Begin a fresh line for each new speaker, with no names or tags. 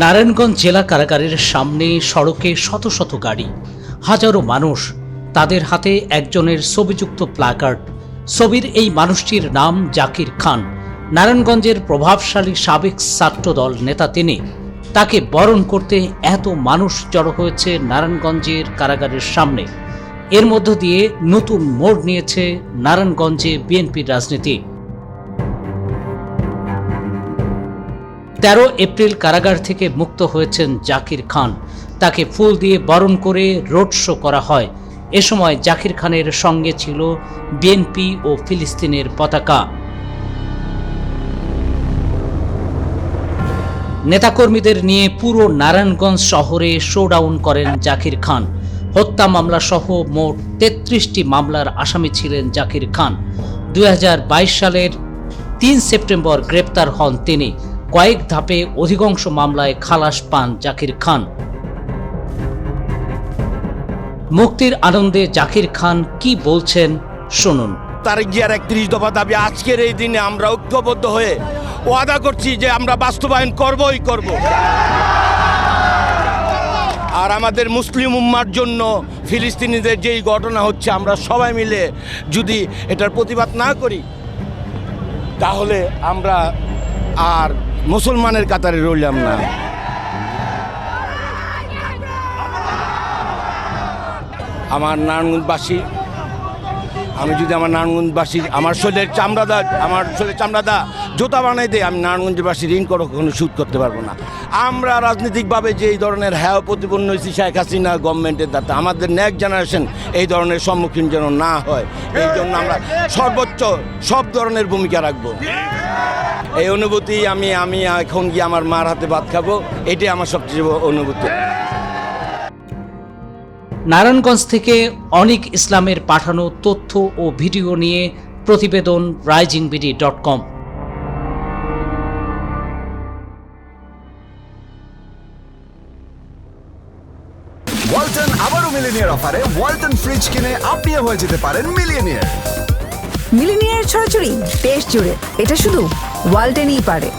নারায়ণগঞ্জ জেলা কারাগারের সামনে সড়কে শত শত গাড়ি। হাজারো মানুষ তাদের হাতে একজনের ছবিযুক্ত প্লাকার্ড ছবির এই মানুষটির নাম জাকির খান। নারায়ণগঞ্জের প্রভাবশালী সাবেক ছাত্রদল নেতা তিনি। তাকে বরণ করতে এত মানুষ জড়ো হয়েছে নারায়ণগঞ্জের কারাগারের সামনে। এর মধ্য দিয়ে নতুন মোড় নিয়েছে নারায়ণগঞ্জে বিএনপির রাজনীতি। তেরো এপ্রিল কারাগার থেকে মুক্ত হয়েছেন জাকির খান। তাকে ফুল দিয়ে বরণ করে রোড শো করা হয়। এ সময় জাকির খানের সঙ্গে ছিল বিএনপি ও ফিলিস্তিনের পতাকা। নেতাকর্মীদের নিয়ে পুরো নারায়ণগঞ্জ শহরে শোডাউন করেন জাকির খান। হত্যা মামলা সহ মোট তেত্রিশটি মামলার আসামি ছিলেন জাকির খান। দুই হাজার বাইশ সালের তিন সেপ্টেম্বর গ্রেপ্তার হন তিনি। কয়েক ধাপে অধিকাংশ মামলায় খালাস পান জাকির খান। মুক্তির আনন্দে জাকির খান কি বলছেন শুনুন।
তারিখ জিয়ার একত্রিশ দফা দাবি, আজকের এই দিনে আমরা ঐক্যবদ্ধ হয়ে ওয়াদা করছি যে আমরা বাস্তবায়ন করবই করব। আর আমাদের মুসলিম উম্মার জন্য ফিলিস্তিনিদের যেই ঘটনা হচ্ছে, আমরা সবাই মিলে যদি এটার প্রতিবাদ না করি, তাহলে আমরা আর মুসলমানের কাতারে রইলাম না। আমার নারায়ণগঞ্জবাসী আমি যদি আমার নারায়ণগঞ্জবাসী আমার শরীরের চামড়াদা, আমার শরীরের চামড়াদা জুতা বানাই দেয় আমি নারায়ণগঞ্জবাসী ঋণ করো কখনো সুদ করতে পারব না। আমরা রাজনৈতিকভাবে যে এই ধরনের হ্যাঁ প্রতিপন্ন হয়েছি, শেখ হাসিনা গভর্নমেন্টের দ্বারা আমাদের নেক্সট জেনারেশন এই ধরনের সম্মুখীন যেন না হয়, এই জন্য আমরা সর্বোচ্চ সব ধরনের ভূমিকা রাখব। এই অনুভূতি আমি আমি এখন গিয়ে আমার মার হাতে ভাত খাব, এটাই আমার সবচেয়ে অনুভূতি।
নারায়ণগঞ্জ থেকে অনিক ইসলামের পাঠানো তথ্য ও ভিডিও নিয়ে প্রতিবেদন Rising BD dot com.
Walton আবারও মিলিনিয়ার অফারে ওয়ালটন ফ্রিজ কিনে আপনিও হয়ে যেতে পারেন মিলিয়নিয়ার
মিলিনিয়ার ছড়াছড়ি দেশ জুড়ে এটা শুধু ওয়ালটেনই পারে।